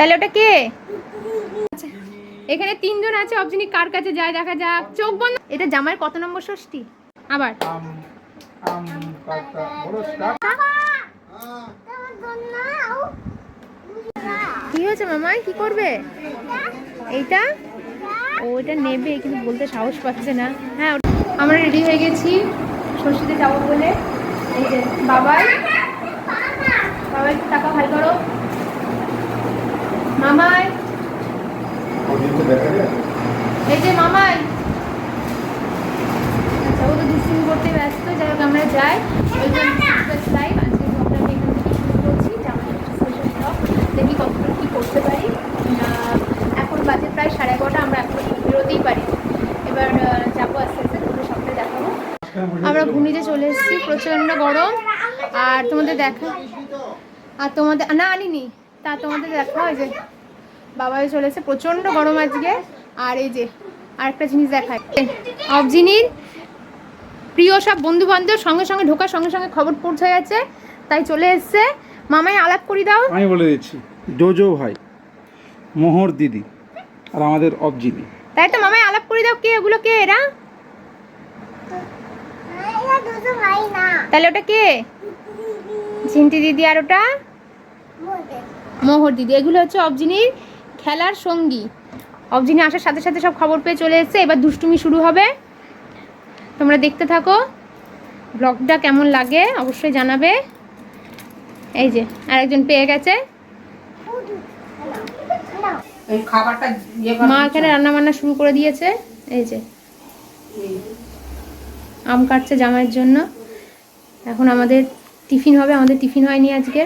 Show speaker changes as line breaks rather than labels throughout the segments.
তাহলে ওটা কে? আচ্ছা, এখানে তিনজন আছে অবজিনি কার কাছে যায় দেখা যাক। চোখ বন্ধ। এটা জামাইয়ের কত নম্বর ষষ্ঠী? আবার। কি হয়েছে মামাই? কি করবে? এইটা? ও এটা নেবে কিন্তু বলতে সাহস পাচ্ছে না। হ্যাঁ আমরা রেডি হয়ে গেছি। ষষ্ঠীতে যাব বলে। এই যে বাবাই। বাবাই টাকা ভাই করো। মামাই। এই যে মামাই। আচ্ছা ও তো দুষ্টুমি করতে ব্যস্ত যাই হোক আমরা যাই। লাইভ আজকে ব্লগটাকে এখান থেকে শুরু করছি। দেখি কতটা কী করতে পারি। এখন বাজে প্রায় সাড়ে এগারোটা আমরা এখন বেরোতেই পারি। এবার যাব আস্তে আস্তে তোমাদের সবটাই দেখাবো। আমরা ঘুমিতে চলে এসেছি প্রচণ্ড গরম। আর তোমাদের দেখা আর তোমাদের না আনিনি। তা তোমাদের দেখা হয় যে বাবাই চলেছে প্রচণ্ড গরম আজকে। আর এই যে আরেকটা জিনিস দেখায় অবজিনির প্রিয় সব বন্ধু বান্ধব সঙ্গে সঙ্গে ঢোকার সঙ্গে সঙ্গে খবর পৌঁছে গেছে তাই চলে এসছে। মামাই আলাপ করি দাও।
আমি বলে দিচ্ছি জোজো ভাই মোহর দিদি আর আমাদের অবজিদি
তাই তো মামাই আলাপ করি দাও কে এগুলো কে এরা? তাহলে ওটা কে? চিন্তি দিদি আর ওটা? মোহর দিদি। এগুলো হচ্ছে অবজিনির খেলার সঙ্গী। অবজিনি আসার সাথে সাথে সব খবর পেয়ে চলে এসেছে। এবার দুষ্টুমি শুরু হবে। তোমরা দেখতে থাকো। ব্লগটা কেমন লাগে অবশ্যই জানাবে। এই যে আরেকজন পেয়ে গেছে।
ইয়ে
মা এখানে রান্না বান্না শুরু করে দিয়েছে। এই যে আম কাটছে জামাইয়ের জন্য। এখন আমাদের টিফিন হবে। আমাদের টিফিন হয়নি আজকে।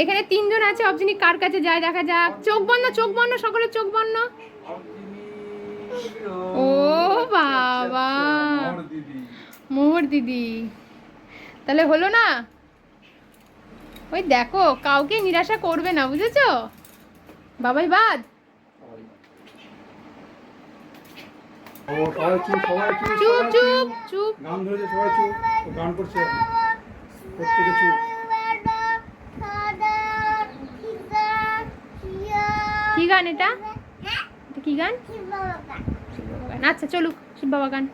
এখানে তিনজন আছে অবজিনি কার কাছে যায় দেখা যাক। চোখ বন্ধ চোখ বন্ধ সকলের চোখ বন্ধ। ও বাবা। মোহর দিদি। তাহলে হলো না? ওই দেখো কাউকে নিরাশা করবে না বুঝেছ? বাবাই বাদ।
চুপ চুপ
চুপ
গান ধরেছে সবাই চুপ গান করছে
এটা এটা কি গান? গান আচ্ছা চলুক শিব বাবা গান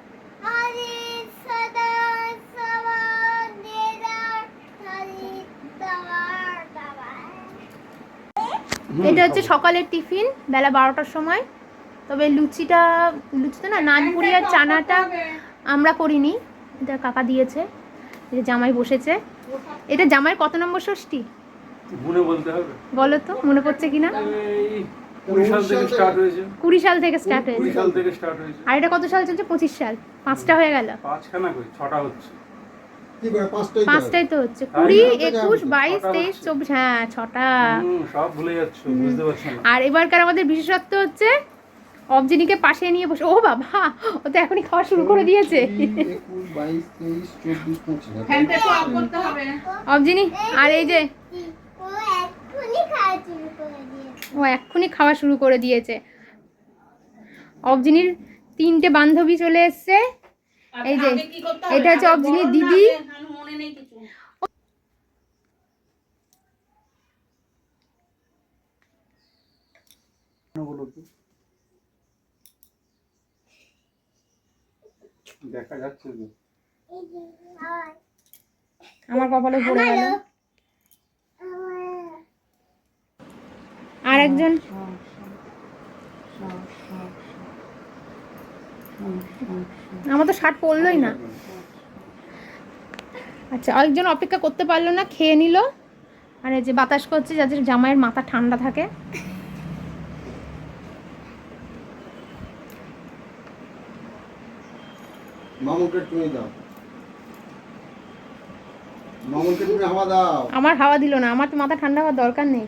এটা হচ্ছে সকালের টিফিন বেলা বারোটার সময়। তবে লুচিটা লুচিটা না নানপুরি আর চানাটা আমরা করিনি। এটা কাকা দিয়েছে। এটা জামাই বসেছে। এটা জামাইয়ের কত নম্বর ষষ্ঠী?
বলতে হবে।
বলো তো মনে পড়ছে কিনা?
কুড়ি সাল থেকে স্টার্ট হয়েছে।
কুড়ি সাল থেকে স্টার্ট
কুড়ি
হয়েছে।
সাল থেকে স্টার্ট হয়েছে।
আর এটা কত সাল চলছে? পঁচিশ সাল। পাঁচটা হয়ে গেল।
পাঁচখানা কই ছটা হচ্ছে।
পাঁচটাই তো
হচ্ছে। কুড়ি একুশ বাইশ তেইশ চব্বিশ হ্যাঁ ছটা।
সব ভুলে যাচ্ছ বুঝতে পারছ
আর এবারকার আমাদের বিশেষত্ব হচ্ছে অবজিনিকে পাশে নিয়ে বসে ও বাবা ও তো এখনই খাওয়া শুরু করে দিয়েছে।
একটু অফ করতে
অবজিনি আর এই যে ও এক্ষুনি খাওয়া শুরু করে দিয়েছে। অবজিনির তিনটে বান্ধবী চলে এসছে। এই যে,
আগে কি করতে হবে?
এটা হচ্ছে অবজিনির দিদি।
মনে
দেখা যাচ্ছে তো
আমার কপালে পড়ে গেল। একজন? আমার তো শার্ট পরলোই না। আচ্ছা আরেকজন অপেক্ষা করতে পারল না খেয়ে নিল। আর এই যে বাতাস করছে যাদের জামাইয়ের মাথা ঠান্ডা থাকে। আমার হাওয়া দিল না আমার তো মাথা ঠান্ডা হওয়ার দরকার নেই।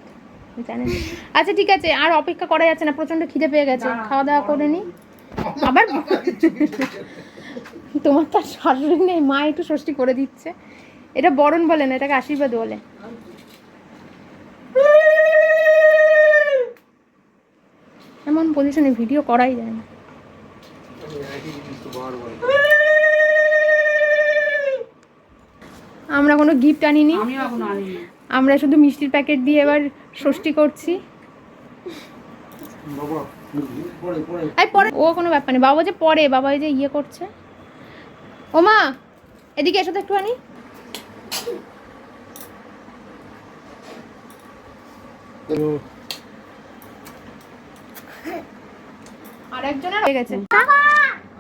আচ্ছা ঠিক আছে আর অপেক্ষা করা যাচ্ছে না প্রচণ্ড খিদে পেয়ে গেছে। খাওয়া দাওয়া করে নি। আবার তোমার তো আর শাশুড়ি নেই মা একটু ষষ্ঠী করে দিচ্ছে। এটা বরণ বলে না এটাকে আশীর্বাদ বলে। এমন পজিশনে ভিডিও করাই যায় না। আমরা কোনো গিফট আনিনি।
আমিও
আমরা শুধু মিষ্টির প্যাকেট দিয়ে এবার ষষ্ঠী করছি।
বাবা পরে
ও কোনো ব্যাপার নেই। বাবা যে পরে বাবা এই যে ইয়ে করছে। ও মা এদিকে এসো তো একটুখানি। আর একজনের হয়ে গেছে।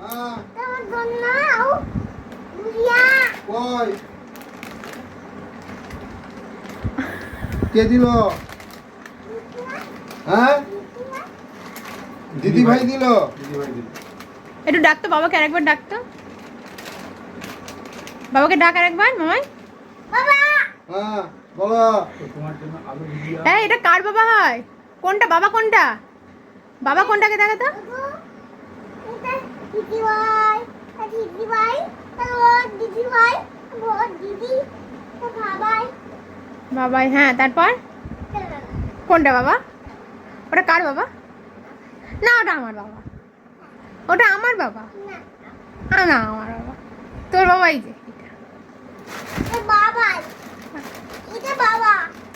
হ্যাঁ। কই? কে দিল? হ্যাঁ? দিদি ভাই দিল?
একটু ডাকতো বাবাকে আরেকবার ডাকতো বাবাকে ডাক আরেকবার মামাই।
হ্যাঁ বলো।
হ্যাঁ এটা কার বাবা হয়? কোনটা? বাবা কোনটা? বাবা কোনটাকে দেখাতো বাবাই। হ্যাঁ তারপর? কোনটা বাবা? ওটা কার বাবা? না ওটা আমার বাবা। ওটা আমার বাবা? না আমার বাবা। তোর বাবাই যে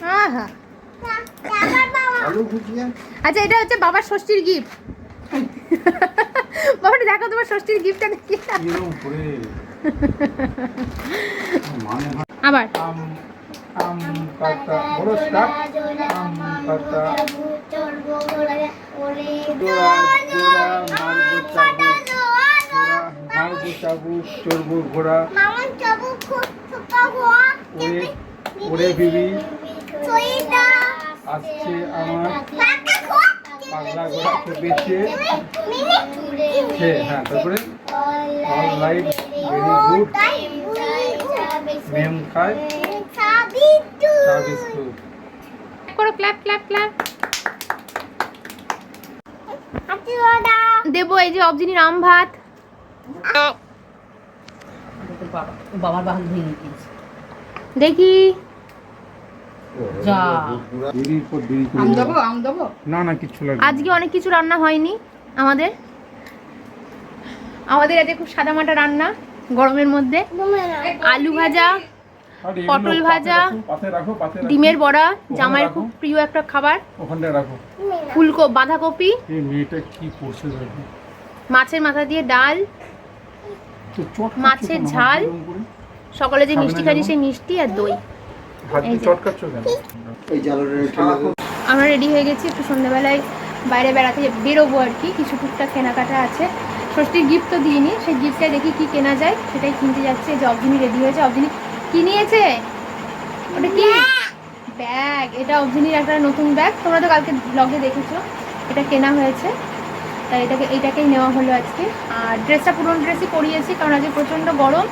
হ্যাঁ হ্যাঁ
হ্যাঁ।
আচ্ছা এটা হচ্ছে বাবার ষষ্ঠীর গিফট। বাবাটা দেখো তোমার ষষ্ঠীর গিফটটা দেখি।
মানে
আবার।
আম পাতা বলো স্টার্ট আম পাতা মারবো চাবুক চড়বো ঘোড়া ওরে ওরে বিবি আসছে আমার পাগলা ঘোড়া চেপেছে সে হ্যাঁ তারপরে all right very good ma'am খায় চা বিস্কুট
করো ক্ল্যাপ ক্ল্যাপ ক্ল্যাপ দেবো এই যে অবজিনীর আম ভাত।
বাবার বাহান ধুয়ে নিয়েছি
দেখি।
যা।
দেরির পর দেরি করে
আম
যাব।
দেবো আম দেবো?
না না কিচ্ছু
আজকে অনেক কিছু রান্না হয়নি আমাদের। আমাদের আজকে খুব সাদামাটা রান্না গরমের মধ্যে। আলু ভাজা পটল ভাজা। ডিমের বড়া জামাইয়ের খুব প্রিয় একটা খাবার। ফুলকো বাঁধাকপি।
এই মেয়েটা কি করছে দেখো।
মাছের মাথা দিয়ে ডাল
তো চট খাচ্ছ
মাছের ঝাল। সকালে যে মিষ্টি খাচ্ছি সেই মিষ্টি আর দই। আমরা রেডি হয়ে গেছি একটু সন্ধ্যাবেলায় বাইরে বেড়াতে বেরোবো আর কি। কিছু টুকটাক কেনাকাটা আছে। ষষ্ঠীর গিফট তো দিইনি। সেই গিফটটা দেখি কি কেনা যায় সেটাই কিনতে যাচ্ছে। যে অবজিনী রেডি হয়েছে। অবজিনী কি নিয়েছে? ওটা কি? ব্যাগ। এটা অবজিনীর একটা নতুন ব্যাগ। তোমরা তো কালকে ব্লগে দেখেছ। এটা কেনা হয়েছে। তাই এটাকে এইটাকেই নেওয়া হলো আজকে। আর ড্রেসটা পুরনো ড্রেসই পরিয়েছি কারণ আজকে প্রচণ্ড গরম।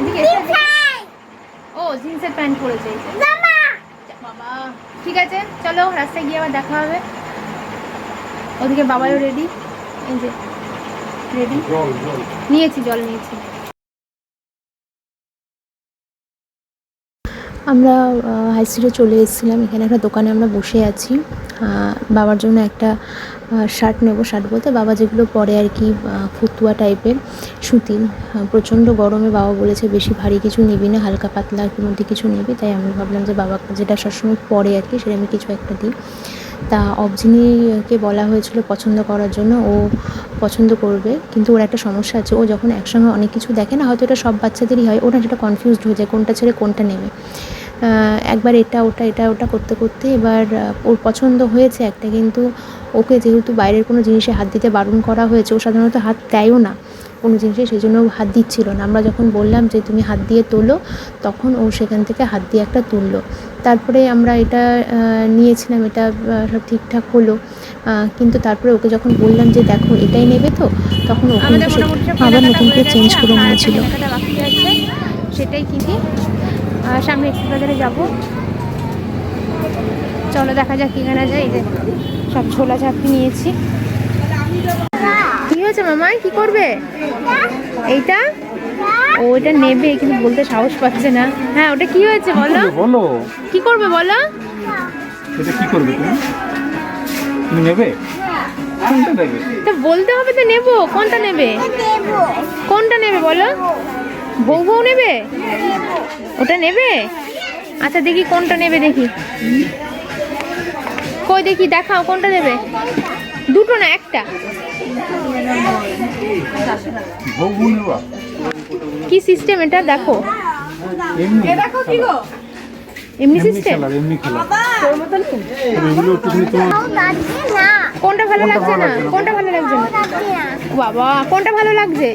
এদিকে ও জিন্সের প্যান্ট পরেছে। বাবা ঠিক আছে চলো রাস্তায় গিয়ে আবার দেখা হবে। ওদিকে বাবাও রেডি এই যে রেডি নিয়েছি জল নিয়েছি। আমরা হাই স্ট্রিটে চলে এসেছিলাম। এখানে একটা দোকানে আমরা বসে আছি। বাবার জন্য একটা শার্ট নেব শার্ট বলতে বাবা যেগুলো পরে আর কি ফতুয়া টাইপের সুতির প্রচণ্ড গরমে বাবা বলেছে, বেশি ভারী কিছু নিবি না, হালকা পাতলা আর মধ্যে কিছু নিবি। তাই আমি ভাবলাম যে বাবা যেটা সবসময় পরে আর কি, সেটা আমি কিছু একটা দিই। তা অবজিনীকে বলা হয়েছিল পছন্দ করার জন্য, ও পছন্দ করবে, কিন্তু ওর একটা সমস্যা আছে। ও যখন একসঙ্গে অনেক কিছু দেখে না, হয়তো এটা সব বাচ্চাদেরই হয়, ওরা সেটা কনফিউজড হয়ে যায়, কোনটা ছেড়ে কোনটা নেবে। একবার এটা ওটা এটা ওটা করতে করতে এবার ওর পছন্দ হয়েছে একটা কিন্তু ওকে যেহেতু বাইরের কোনো জিনিসে হাত দিতে বারণ করা হয়েছে ও সাধারণত হাত দেয়ও না কোনো জিনিসে সেই জন্য হাত দিচ্ছিল না। আমরা যখন বললাম যে তুমি হাত দিয়ে তোলো তখন ও সেখান থেকে হাত দিয়ে একটা তুললো। তারপরে আমরা এটা নিয়েছিলাম এটা সব ঠিকঠাক হলো। কিন্তু তারপরে ওকে যখন বললাম যে দেখো এটাই নেবে তো তখন ও কিন্তু সে- আবার নতুন করে চেঞ্জ করে নিয়েছিল সেটাই কিনি। সামনে একটু বাজারে যাব। চলো দেখা যাক কি কেনা যায়। যে সব ছোলা চাপড়ি নিয়েছি। কি হয়েছে মামাই কি করবে? এইটা? ও এটা নেবে কিন্তু বলতে সাহস পাচ্ছে না। হ্যাঁ ওটা কি হয়েছে বলো?
বলো?
কি করবে বলো?
এটা কি করবে তুমি? তুমি নেবে? কোনটা নেবে?
তো বলতে হবে তো নেব। কোনটা নেবে। কোনটা নেবে বলো? বউ বউ নেবে? ওটা নেবে? আচ্ছা দেখি কোনটা নেবে দেখি। কই দেখি দেখাও কোনটা নেবে দুটো না একটা? কি সিস্টেম এটা? দেখো।
এমনি।
সিস্টেম কোনটা ভালো লাগছে না? কোনটা ভালো লাগছে না। বাবা কোনটা ভালো লাগছে?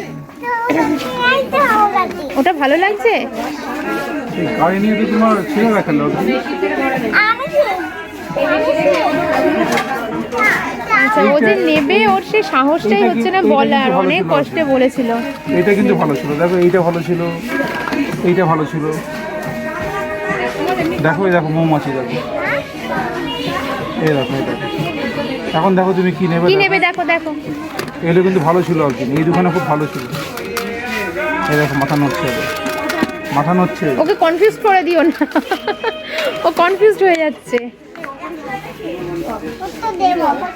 ওটা ভালো লাগছে?
গাড়ি নিয়ে তো তোমার ছেলে দেখাল
আচ্ছা ও যে নেবে ওর সে সাহসটাই হচ্ছে না বলার। অনেক কষ্টে বলেছিল।
এইটা কিন্তু ভালো ছিল। দেখো এইটা ভালো ছিল। এইটা ভালো ছিল। দেখো এই দেখো মৌমাছি দেখো। এই দেখো এই দেখো। এখন দেখো তুমি কি নেবে
কি
দেখো।
নেবে দেখো দেখো।
এগুলো কিন্তু ভালো ছিল আর কি। এই দোকানে খুব ভালো ছিল। এই দেখো মাথা নড়ছে মাথা নড়ছে।
ওকে কনফিউজ করে দিও না। ও কনফিউজড হয়ে যাচ্ছে।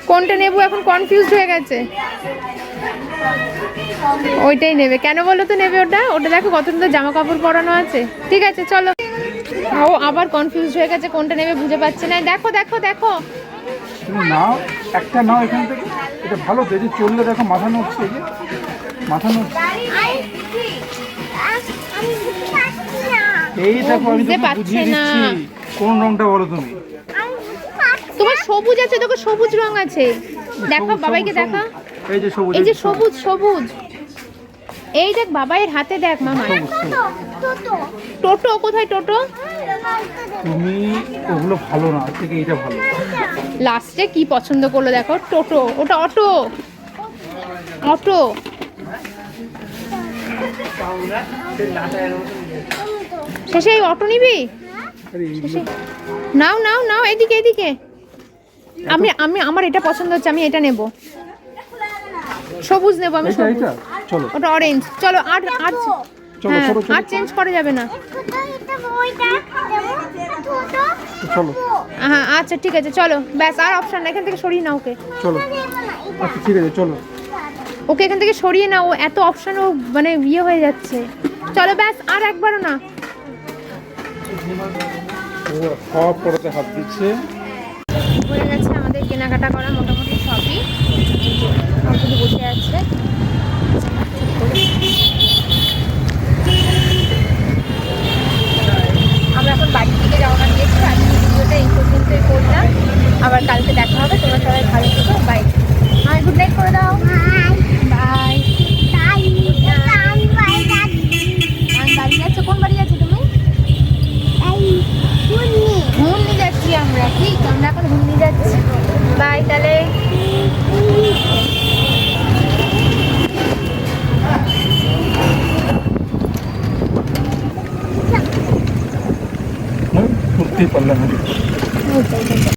কোনটা নেব? এখন কনফিউজড হয়ে গেছে। ওইটাই নেবে। কেন বলো তো নেবে ওটা? ওটা দেখো কত সুন্দর জামা কাপড় পরানো আছে। ঠিক আছে চলো। ও আবার কনফিউজ হয়ে গেছে কোনটা নেবে বুঝে পাচ্ছে না। দেখো দেখো দেখো।
নাও একটা নাও এখান থেকে। এটা ভালো তো চললে দেখো মাথা নড়ছে মাথা নড়ছে। এই দেখো আমি তোকে বুঝিয়ে দিচ্ছি কোন রংটা বলো তুমি?
তোমার সবুজ আছে তোকে সবুজ রং আছে। দেখো বাবাইকে দেখা।
এই যে সবুজ
এই যে সবুজ। সবুজ এই দেখ বাবাইয়ের হাতে দেখ মামা। টোটো কোথায় টোটো?
তুমি ওগুলো ভালো না থেকে এইটা ভালো।
লাস্টে কি পছন্দ করল দেখো? টোটো ওটা অটো। অটো। শেষে এই অটো নিবি? নাও নাও নাও এদিকে এদিকে। আমি আমি আমার এটা পছন্দ হচ্ছে আমি এটা নেব। সবুজ নেব আমি সবুজ।
চলো।
ওটা অরেঞ্জ চলো আর আর হ্যাঁ
চলো চলো
আর চেঞ্জ করা যাবে না। হ্যাঁ আচ্ছা ঠিক আছে চলো। ব্যাস আর অপশন না এখান থেকে সরিয়ে নাও ওকে।
চলো। আচ্ছা ঠিক আছে চলো।
ওকে এখান থেকে সরিয়ে নাও ও এত অপশন ও মানে ইয়ে হয়ে যাচ্ছে। চলো ব্যাস আর একবারও না।
সব পড়াতে হাত দিচ্ছে।
হয়ে গেছে আমাদের কেনাকাটা করা মোটামুটি সবই। শুধু বসে আছে। আমরা এখন বাড়ি থেকে রওনা দিয়েছি। আজকে ভিডিওটা এই পর্যন্তই করলাম। আবার কালকে দেখা হবে। তোমরা সবাই ভালো থেকো। বাই হ্যাঁ গুড নাইট করে দাও।
பண்ணுங்க.